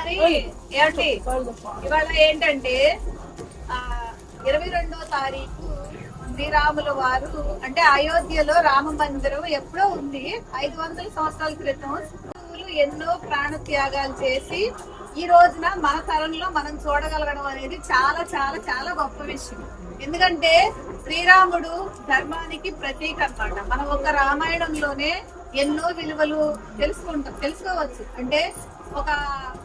మరి ఏమండి? ఇవాళ ఏంటంటే ఆ ఇరవై రెండో తారీఖు శ్రీరాముల వారు. అంటే అయోధ్యలో రామ మందిరం ఎప్పుడో ఉంది. ఐదు వందల సంవత్సరాల క్రితం ఎన్నో ప్రాణ త్యాగాలు చేసి ఈ రోజున మన తరంలో మనం చూడగలగడం అనేది చాలా చాలా చాలా గొప్ప విషయం. ఎందుకంటే శ్రీరాముడు ధర్మానికి ప్రతీక అన్నమాట. మనం ఒక రామాయణంలోనే ఎన్నో విలువలు తెలుసుకుంటాం తెలుసుకోవచ్చు. అంటే ఒక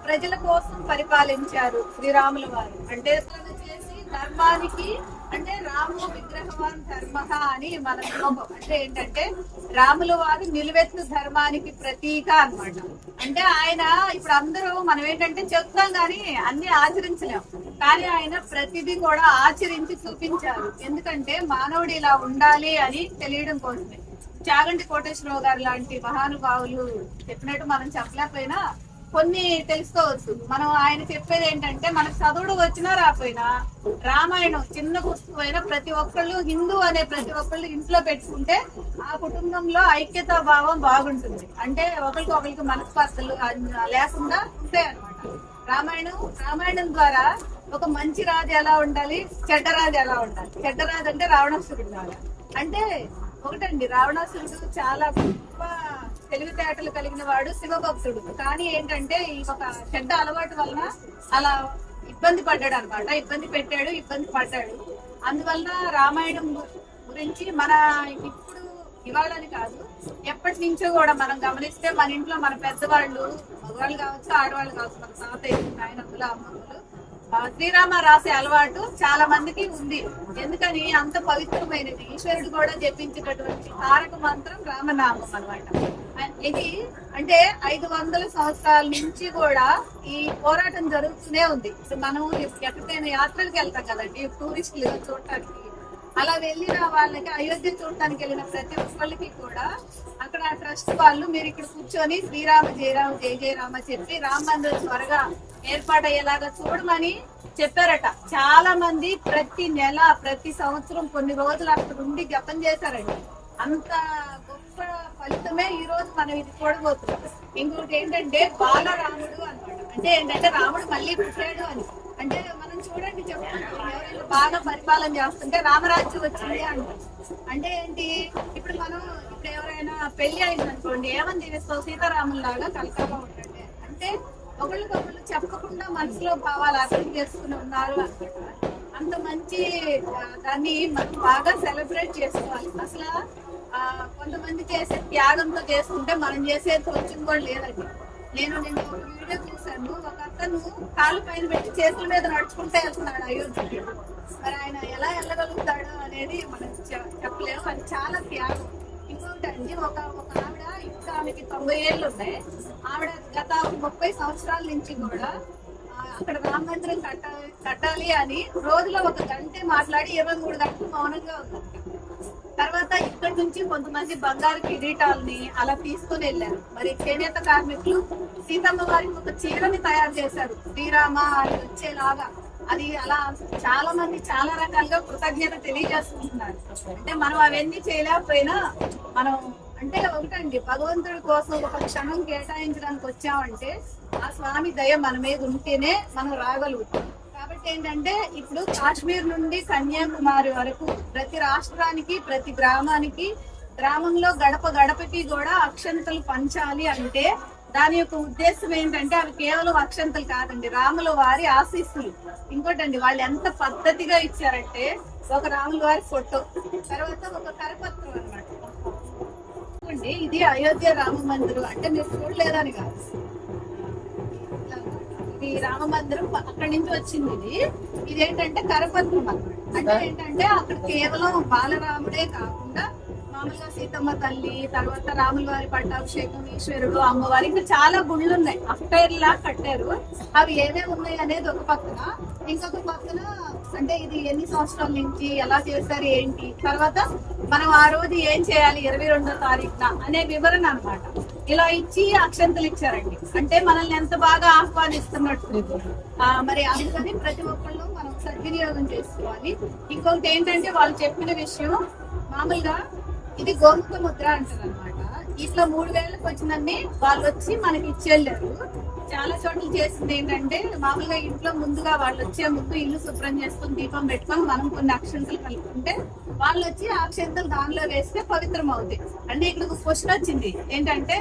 ప్రజల కోసం పరిపాలించారు శ్రీరాముల వారు. అంటే తను చేసి ధర్మానికి అంటే రాము విగ్రహవాన్ ధర్మ అని మన శ్లోకం అంటే ఏంటంటే రాముల వారు నిలువెత్తు ధర్మానికి ప్రతీక అన్నమాట. అంటే ఆయన ఇప్పుడు అందరూ మనం ఏంటంటే చెప్తాం కానీ అన్ని ఆచరించలేం. కానీ ఆయన ప్రతిదీ కూడా ఆచరించి చూపించారు. ఎందుకంటే మానవుడు ఇలా ఉండాలి అని తెలియడం కోసమే. చాగంటి కోటేశ్వరరావు గారు లాంటి మహానుభావులు చెప్పినట్టు మనం చెప్పలేకపోయినా కొన్ని తెలుసుకోవచ్చు. మనం ఆయన చెప్పేది ఏంటంటే మనకు చదువుడు వచ్చినా రాకపోయినా రామాయణం చిన్న పుస్తకం అయినా ప్రతి ఒక్కళ్ళు హిందూ అనే ప్రతి ఒక్కళ్ళు ఇంట్లో పెట్టుకుంటే ఆ కుటుంబంలో ఐక్యతా భావం బాగుంటుంది. అంటే ఒకరికి ఒకరికి మనస్పర్ధలు లేకుండా ఉంటాయి అనమాట రామాయణం రామాయణం ద్వారా ఒక మంచి రాజు ఎలా ఉండాలి చెడ్డ రాజు ఎలా ఉండాలి? చెడ్డ రాజు అంటే రావణాసురుడు అంటే ఒకటండి రావణాసురుడు చాలా గొప్ప తెలివితేటలు కలిగిన వాడు శివభక్తుడు. కానీ ఏంటంటే ఈ ఒక చెడ్డ అలవాటు వలన అలా ఇబ్బంది పడ్డాడు అనమాట ఇబ్బంది పెట్టాడు ఇబ్బంది పడ్డాడు. అందువలన రామాయణం గురించి మన ఇప్పుడు ఇవాళని కాదు ఎప్పటి నుంచో కూడా మనం గమనిస్తే మన ఇంట్లో మన పెద్దవాళ్ళు మగవాళ్ళు కావచ్చు ఆడవాళ్ళు కావచ్చు మన తాతయ్య నాయనమ్మలు అమ్మమ్మలు శ్రీరామ రాసే అలవాటు చాలా మందికి ఉంది. ఎందుకని? అంత పవిత్రమైనది. ఈశ్వరుడు కూడా జపించినటువంటి తారక మంత్రం రామనామం అనమాట ఇది అంటే ఐదు వందల సంవత్సరాల నుంచి కూడా ఈ పోరాటం జరుగుతూనే ఉంది. మనం ఎక్కడికైనా యాత్రలకు వెళ్తాం కదండి. టూరిస్టులు చూడటానికి అలా వెళ్ళిన వాళ్ళకి అయోధ్య చూడటానికి వెళ్ళిన ప్రతి ఒక్కళ్ళకి కూడా అక్కడ ఆ ట్రస్ట్ వాళ్ళు మీరు ఇక్కడ కూర్చొని శ్రీరామ జయరామ జయ జయరామ చెప్పి రామ మందిరం త్వరగా ఏర్పాటయ్యేలాగా చూడమని చెప్పారట. చాలా మంది ప్రతి నెల ప్రతి సంవత్సరం కొన్ని రోజులు అక్కడ ఉండి జపం చేశారండి. అంత గొప్ప ఫలితమే ఈ రోజు మనం ఇది చూడబోతున్నాం. ఇంకొకటి ఏంటంటే బాలరాముడు అనమాట అంటే ఏంటంటే రాముడు మళ్ళీ పుట్టాడు అని. అంటే మనం చూడండి చెప్తున్నాం ఎవరైనా బాగా పరిపాలన చేస్తుంటే రామరాజ్యం వచ్చింది అంటారు అంటే ఏంటి? ఇప్పుడు మనం ఇప్పుడు ఎవరైనా పెళ్ళి అయింది అనుకోండి ఏమని తెలుస్తావు? సీతారాముల లాగా కలకాలం ఉండండి. అంటే ఒకళ్ళకొకళ్ళు చెప్పకుండా మనసులో భావాలు అర్థం చేసుకుని ఉన్నారు అంత మంచి దాన్ని మనం బాగా సెలబ్రేట్ చేసుకోవాలి. అసలు కొంతమంది చేసే త్యాగంతో చేసుకుంటే మనం చేసేది వచ్చింది కూడా లేదండి. నేను నిన్న ఒక వీడియో చూశాను. ఒక అతను కాలు పైన పెట్టి చేతుల మీద నడుచుకుంటే వెళ్తున్నాడు అయోధ్యకి మరి ఆయన ఎలా వెళ్ళగలుగుతాడు అనేది మనం చెప్పలేము. అది చాలా త్యాగం. ఇంకొకటి అండి ఒక ఒక ఆవిడ ఇంకా ఆమెకి తొంభై ఏళ్ళు ఉన్నాయి ఆవిడ గత ముప్పై సంవత్సరాల నుంచి కూడా అక్కడ రామ మందిరం కట్టాలి కట్టాలి అని రోజులో ఒక గంటే మాట్లాడి ఇరవై మూడు గంటలు మౌనంగా ఉంది తర్వాత ఇక్కడి నుంచి కొంతమంది బంగారు కిరీటాలని అలా తీసుకుని వెళ్ళారు. మరి చేనేత కార్మికులు సీతమ్మ వారికి ఒక చీరని తయారు చేశారు. శ్రీరామ అని వచ్చేలాగా. అది అలా చాలా మంది చాలా రకాలుగా కృతజ్ఞత తెలియజేసుకుంటున్నారు. అంటే మనం అవన్నీ చేయలేకపోయినా మనం అంటే ఒకటండి భగవంతుడి కోసం ఒక క్షణం కేటాయించడానికి వచ్చామంటే ఆ స్వామి దయ మన మీద ఉంటేనే మనం రాగలుగుతాం. కాబట్టి ఏంటంటే ఇప్పుడు కాశ్మీర్ నుండి కన్యాకుమారి వరకు ప్రతి రాష్ట్రానికి ప్రతి గ్రామానికి గ్రామంలో గడప గడపకి కూడా అక్షంతలు పంచాలి అంటే దాని యొక్క ఉద్దేశం ఏంటంటే అవి కేవలం అక్షంతలు కాదండి రాముల వారి ఆశీస్సులు. ఇంకోటండి వాళ్ళు ఎంత పద్ధతిగా ఇచ్చారంటే ఒక రాముల వారి ఫోటో తర్వాత ఒక కరపత్రం అనమాట చూడండి, ఇది అయోధ్య రామ మందిరం. అంటే మీరు చూడలేదని కాదు. ఇది రామ మందిరం అక్కడి నుంచి వచ్చింది ఇది. ఏంటంటే కరపత్రం అన్నమాట అంటే ఏంటంటే అక్కడ కేవలం బాలరాముడే కాకుండా మామూలుగా సీతమ్మ తల్లి తర్వాత రాముల వారి పట్టాభిషేకం ఈశ్వరుడు అమ్మవారి ఇంకా చాలా గుళ్ళు ఉన్నాయి అఫ్టైర్ లా కట్టారు. అవి ఏమేమి ఉన్నాయి అనేది ఒక పక్కన. ఇంకొక పక్కన అంటే ఇది ఎన్ని సంవత్సరాల నుంచి ఎలా చేశారు ఏంటి? తర్వాత మనం ఆ రోజు ఏం చేయాలి ఇరవై రెండో తారీఖున అనే వివరణ అన్నమాట. ఇలా ఇచ్చి అక్షంతలు ఇచ్చారండి. అంటే మనల్ని ఎంత బాగా ఆహ్వానిస్తున్నట్టు. మరి అందుకని ప్రతి ఒక్కళ్ళు మనం సద్వినియోగం చేసుకోవాలి. ఇంకొకటి ఏంటంటే వాళ్ళు చెప్పిన విషయం మామూలుగా ఇది గోముఖ ముద్ర అంటారు అనమాట ఇట్లా మూడు వేలకు వచ్చినన్ని వాళ్ళు వచ్చి మనకి ఇచ్చేళ్ళారు. చాలా చోట్ల చేసింది ఏంటంటే మామూలుగా ఇంట్లో ముందుగా వాళ్ళు వచ్చే ముందు ఇల్లు శుభ్రం చేసుకొని దీపం పెట్టుకొని మనం కొన్ని అక్షంతలు కలుపుకుంటే వాళ్ళు వచ్చి ఆ అక్షంతలు దానిలో వేస్తే పవిత్రం అవుతాయి అంటే ఇక్కడ క్వశ్చన్ వచ్చింది. ఏంటంటే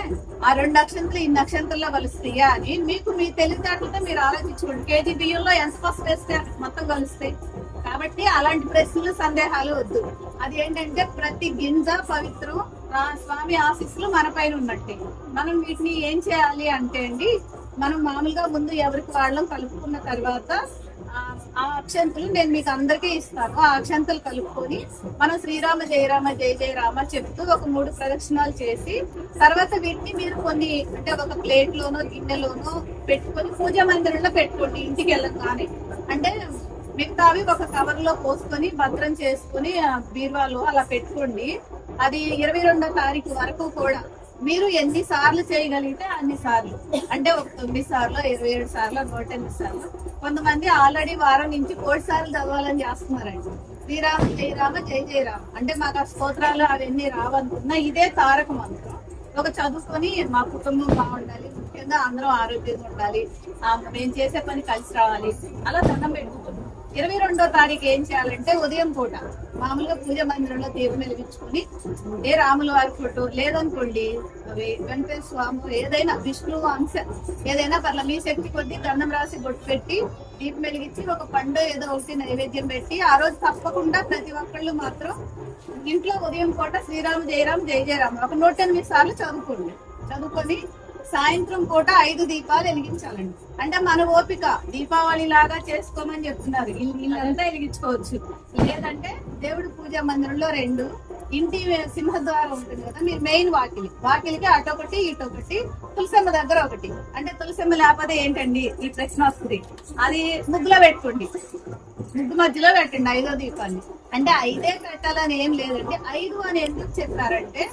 ఆ రెండు అక్షంతలు ఇన్ని అక్షంతల్లో కలుస్తాయా అని మీకు మీ తెలివితేటలతో మీరు ఆలోచించుకోండి. కేజీ బియ్యంలో ఎంత ఫస్ట్ వేస్తే మొత్తం కలుస్తాయి కాబట్టి అలాంటి ప్రశ్నలు సందేహాలు వద్దు. అది ఏంటంటే ప్రతి గింజ పవిత్రం స్వామి ఆశీస్సులు మన పైన ఉన్నట్టే. మనం వీటిని ఏం చేయాలి అంటే అండి మనం మామూలుగా ముందు ఎవరికి వాళ్ళం కలుపుకున్న తర్వాత ఆ- అక్షంతులు నేను మీకు అందరికీ ఇస్తాను. ఆ అక్షంతలు కలుపుకొని మనం శ్రీరామ జయరామ జయ జయ రామ చెప్తూ ఒక మూడు ప్రదక్షిణాలు చేసి తర్వాత వీటిని మీరు కొన్ని అంటే ఒక ప్లేట్లోనో గిన్నెలోనో పెట్టుకొని పూజ మందిరంలో పెట్టుకోండి ఇంటికి వెళ్ళగానే. అంటే మిగతావి ఒక కవర్లో పోసుకొని భద్రం చేసుకుని ఆ అలా పెట్టుకోండి. అది ఇరవై రెండో తారీఖు వరకు కూడా మీరు ఎన్ని సార్లు చేయగలిగితే అన్ని సార్లు. అంటే ఒక తొమ్మిది సార్లు ఇరవై ఏడు సార్లు నూట ఎనిమిది సార్లు. కొంతమంది ఆల్రెడీ వారం నుంచి కోటి సార్లు చదవాలని చేస్తున్నారండి. శ్రీరామ జయరామ జయ జయరామ. అంటే మాకు ఆ స్తోత్రాలు అవన్నీ రావనుకున్నా ఇదే తారక మంత్రం ఒక చదువుకొని మా కుటుంబం బాగుండాలి ముఖ్యంగా అందరం ఆరోగ్యంగా ఉండాలి. మేము చేసే పని కలిసి రావాలి. అలా దండం పెట్టుకుంటున్నాం ఇరవై రెండో తారీఖు ఏం చేయాలంటే ఉదయం పూట మామూలుగా పూజ మందిరంలో దీపం వెలిగించుకొని ఏ రాముల వారి ఫోటో లేదనుకోండి అవి వెంకటేశ్వర స్వామి ఏదైనా విష్ణువు అంశ ఏదైనా పర్ల మీ శక్తి కొద్దీ దండం రాసి బొట్టు పెట్టి దీపం వెలిగించి ఒక పండు ఏదో ఒకటి నైవేద్యం పెట్టి ఆ రోజు తప్పకుండా ప్రతి ఒక్కళ్ళు మాత్రం ఇంట్లో ఉదయం పూట శ్రీరామ జయరాం జయ జయరాం ఒక నూట ఎనిమిది సార్లు చదువుకోండి. చదువుకొని సాయంత్రం పూట ఐదు దీపాలు వెలిగించాలండి. అంటే మన ఓపిక దీపావళి లాగా చేసుకోమని చెప్తున్నారు. వీళ్ళంతా ఇల్లంతా వెలిగించుకోవచ్చు. లేదంటే దేవుడి పూజా మందిరంలో రెండు ఇంటి సింహద్వారం ఉంటుంది కదా మీరు మెయిన్ వాకిలి. వాకిలికి అటొకటి ఇటొకటి తులసమ్మ దగ్గర ఒకటి. అంటే తులసమ్మ లేకపోతే ఏంటండి ఈ ప్రశ్న వస్తుంది? అది ముగ్గులో పెట్టుకోండి. ముగ్గు మధ్యలో పెట్టండి ఐదో దీపాన్ని. అంటే ఐదే పెట్టాలని ఏం లేదండి. ఐదు అని ఎందుకు చెప్పారంటే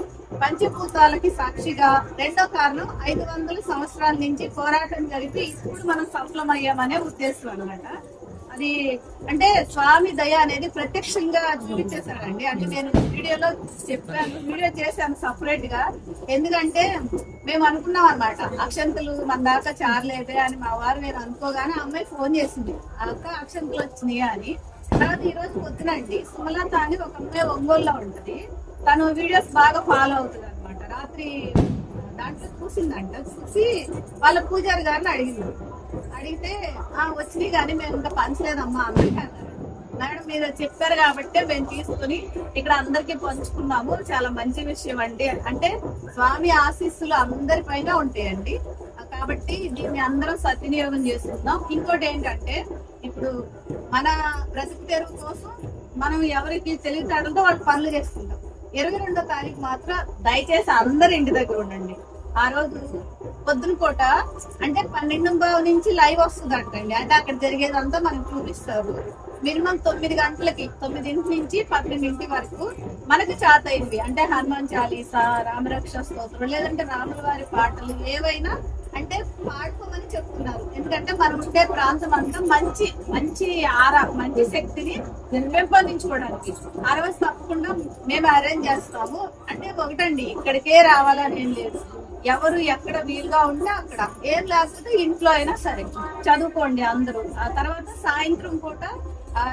పంచభూతాలకి సాక్షిగా రెండో కారణం ఐదు వందల సంవత్సరాల నుంచి పోరాటం జరిపి ఇప్పుడు మనం సఫలమయ్యామనే ఉద్దేశం అనమాట అది అంటే స్వామి దయ అనేది ప్రత్యక్షంగా చూపించేశారండి. అంటే నేను వీడియోలో చెప్పాను వీడియో చేశాను సపరేట్గా. ఎందుకంటే మేము అనుకున్నాం అనమాట అక్షంతలు మన దాకా చారలేదే అని మా వారు నేను అనుకోగానే ఆ అమ్మాయి ఫోన్ చేసింది. ఆ అక్క అక్షంతలు వచ్చినాయి? అని. తర్వాత ఈ రోజు పొద్దునండి సుమలత అని ఒక అమ్మాయి ఒంగోలులో ఉంటది. తను వీడియోస్ బాగా ఫాలో అవుతుంది అనమాట రాత్రి దాంట్లో చూసిందంట చూసి వాళ్ళ పూజారి గారిని అడిగింది. అడిగితే ఆ వచ్చినాయి కానీ మేము ఇంకా పంచలేదమ్మా అందరికీ మేడం మీరు చెప్పారు కాబట్టి మేము తీసుకుని ఇక్కడ అందరికి పంచుకున్నాము. చాలా మంచి విషయం అండి. అంటే స్వామి ఆశీస్సులు అందరి పైన ఉంటాయండి. కాబట్టి దీన్ని అందరం సద్వినియోగం చేసుకుందాం. ఇంకోటి ఏంటంటే ఇప్పుడు మన బ్రతుకు తెరువు కోసం మనం ఎవరికి తెలివితేటలతో వాళ్ళు పనులు చేసుకుంటాం. ఇరవై రెండో తారీఖు మాత్రం దయచేసి అందరు ఇంటి దగ్గర ఉండండి. ఆ రోజు పొద్దున పూట అంటే పన్నెండు బావు నుంచి లైవ్ వస్తుంది అంటండి అంటే అక్కడ జరిగేదంతా మనకు చూపిస్తారు. మినిమం తొమ్మిది గంటలకి తొమ్మిదింటి నుంచి పన్నెండింటి వరకు మనకు చేత అయింది. అంటే హనుమాన్ చాలీసా రామరక్ష స్తోత్రం లేదంటే రాముల వారి పాటలు ఏవైనా అంటే పాడుకోమని చెప్తున్నారు. ఎందుకంటే మనం ఉండే ప్రాంతం అంతా మంచి మంచి ఆరా మంచి శక్తిని పెంపొందించుకోవడానికి ఆ రోజు తప్పకుండా మేము అరేంజ్ చేస్తాము. అంటే ఒకటండి ఇక్కడికే రావాలని ఏం లేదు. ఎవరు ఎక్కడ వీలుగా ఉంటే అక్కడ. ఏం లేకపోతే ఇంట్లో అయినా సరే. చదువుకోండి అందరూ. ఆ తర్వాత సాయంత్రం పూట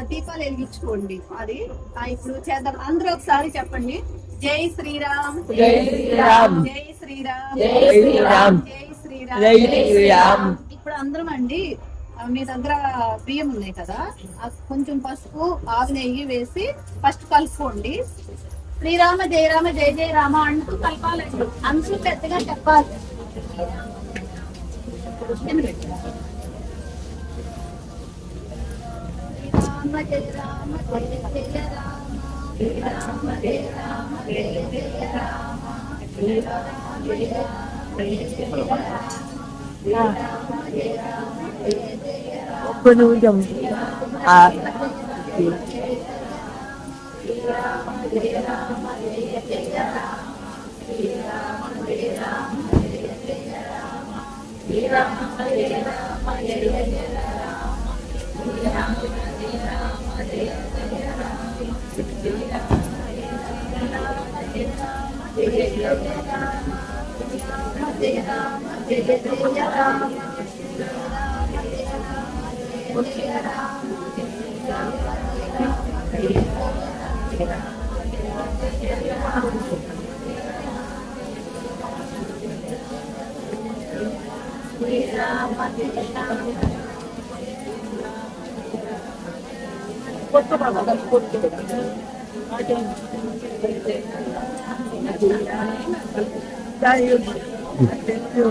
దీపాలు వెలిగించుకోండి. అది ఇప్పుడు చేద్దాం. అందరూ ఒకసారి చెప్పండి. జై శ్రీరామ్. జై శ్రీరామ్. జై శ్రీరామ్. జై శ్రీరామ్. జై శ్రీరామ్. ఇప్పుడు అందరం అండి మీ దగ్గర బియ్యం ఉన్నాయి కదా. కొంచెం పసుపు ఆవు నెయ్యి వేసి ఫస్ట్ కలుపుకోండి. శ్రీరామ జయరామ జయ జయ రామ అంటూ కలపాలండి అంశం పెద్దగా చెప్పాలి శ్రీరామ జయ రామ జయ జయ రామ శ్రీరామ జయ రామ జయ జయ రామ శ్రీరామ జయ రామ జయ జయ రామ ఒక్క నిమిషం జయ రామ జయ జయ Rama What's the problem? Dahil, thank you.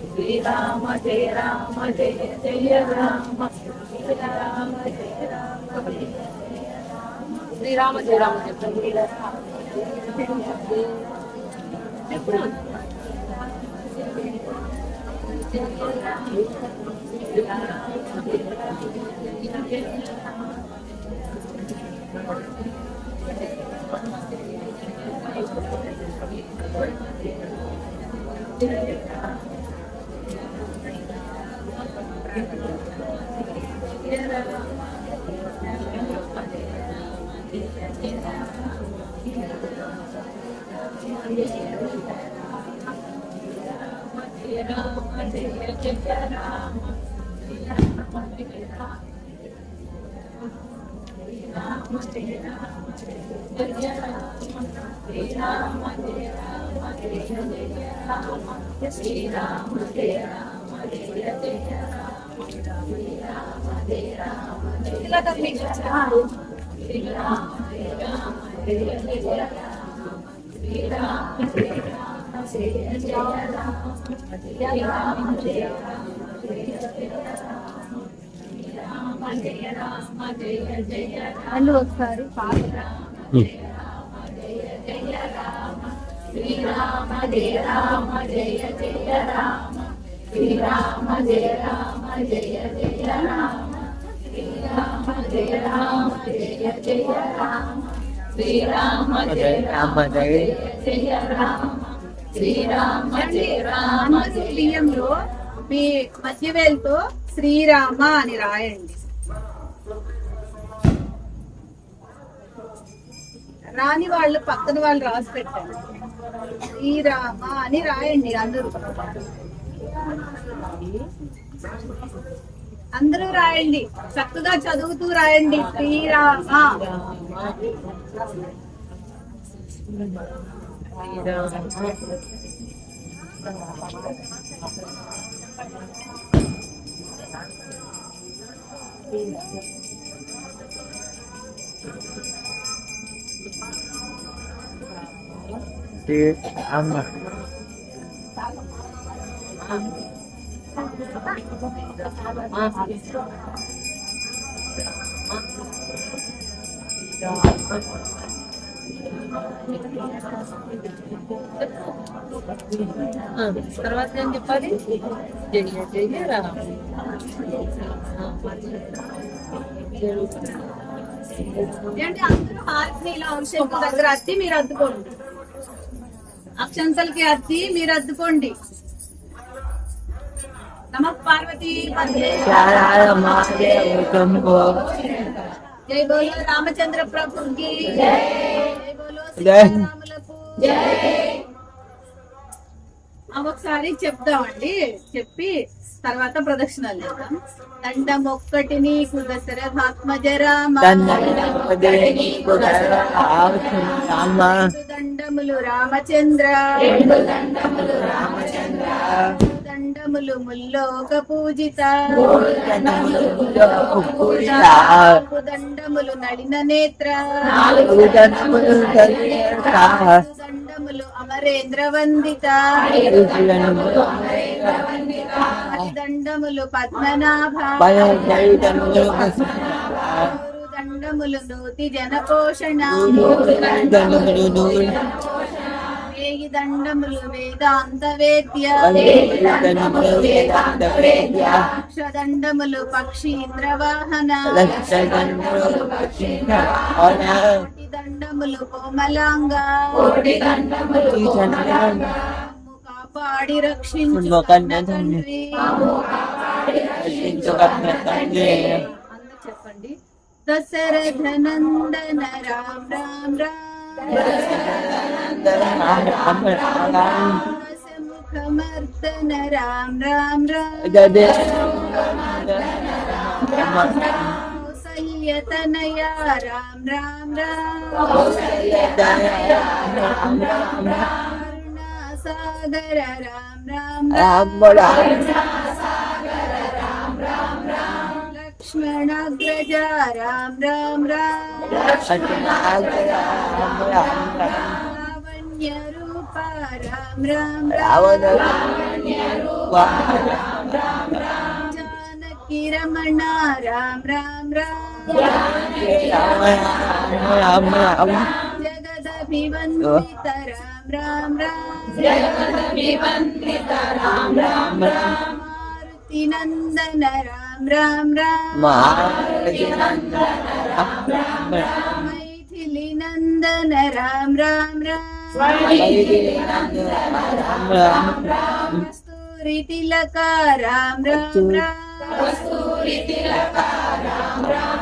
Shri Ram जय राम जय जय राम श्री राम जय राम श्री राम जय Ram Thank you. Terima kasih. Hello ఒకసారి శ్రీరామ జయ రామ జయ జయ రామ శ్రీరామ జయ రామ జయ జయ రామ శ్రీరామ జయ రామ జయ జయ రామ శ్రీరామ జయ రామ జయ జయ రామ శ్రీరామ జయ రామ మీ మధ్యవేలతో శ్రీరామ అని రాయండి. రాని వాళ్ళు పక్కన వాళ్ళు రాసి పెట్టండి. శ్రీరామ అని రాయండి అందరూ. అందరూ రాయండి. చక్కగా చదువుతూ రాయండి. శ్రీరామ అమ్మ. తర్వాత ఏం చెప్పాలి? జయ జయ రామ. ఏంటి అందరూ దగ్గర అత్తి మీరు అద్దుకోండి. అక్షంతలకి అత్తి మీరు అద్దుకోండి. రామచంద్ర ప్రభుకి. జై. బోలో సీతారాములకు. ఆ, ఒకసారి చెప్దామండి. చెప్పి తర్వాత ప్రదక్షిణాలు చేద్దాం. దండం ఒక్కటి నీకు దశరథాత్మజ రామ అమ్మ దండములు రామచంద్ర. దండములు ముల్లోక పూజిత. దండములు నడిన నేత్ర. దండములు అమరేంద్ర వందిత. దండములు పద్మనాభ. దండములు నూతి జనపోషణ. వేయి దండములు వేదాంత వేద్య దండములు కోమలాంగ కాపాడి రక్షించు తండ్రి. చెప్పండి. దశరథ నందన రామ్ రామ్ రామ్ దశముఖమర్దన రామ్ రామ్ రామ్ సయ్యతనయ రామ్ రామ్ రామ్ కరుణాసాగర రామ్ రామ్ లక్ష్మణాగ్రజ రామ్ రామ్ రామ్ లావణ్య రూప రామ్ రామ్ రామ్ జానకి రమణ రామ్ రామ్ రామ్ జగదభివందిత రామ్ రామ్ రామ్ మారుతి నందన రామ్ రామ్ రామ్ మైథిలి నందన రామ్ రామ్ రామ్ కస్తూరి తిలక రామ్ రామ్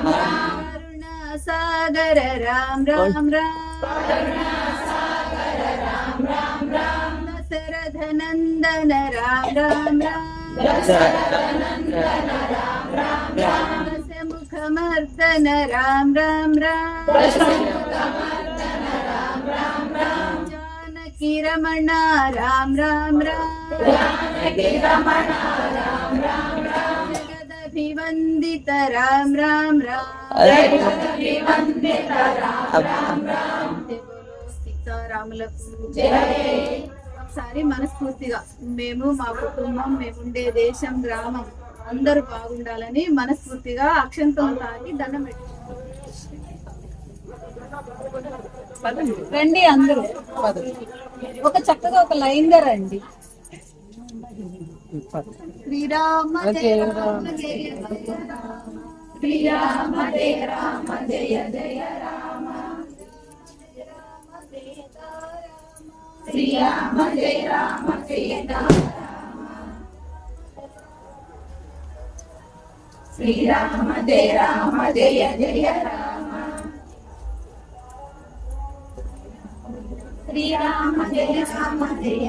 రామ్ కరుణా సాగర రామ్ రామ్ రామ్ దశరథ నందన రామ్ రామ్ రామ్ దశముఖమర్దన రామ్ రామ్ రామ్ జానకి రమణ రామ్ రామ్ జగదభివందిత రామ్ రామ్ రామ్ సీతారాములకు ఒకసారి మనస్ఫూర్తిగా మేము మా కుటుంబం మేముండే దేశం గ్రామం అందరూ బాగుండాలని మనస్ఫూర్తిగా అక్షంతం తాకి దండం పెట్టి రండి అందరూ. ఒక చక్కగా ఒక లైన్గా రండి. శ్రీరామ జయ రామ జయ జయ రామ శ్రీరామ జయ రామ జయ జయ రామ. శ్రీరామ జయ రామ జయ శ్రీరామ జయ రామ జయ జయ రామ శ్రీరామ జయ రామ జయ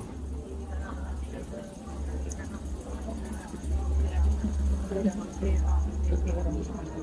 それでも、テーマ、テーマ、テーマ、テ、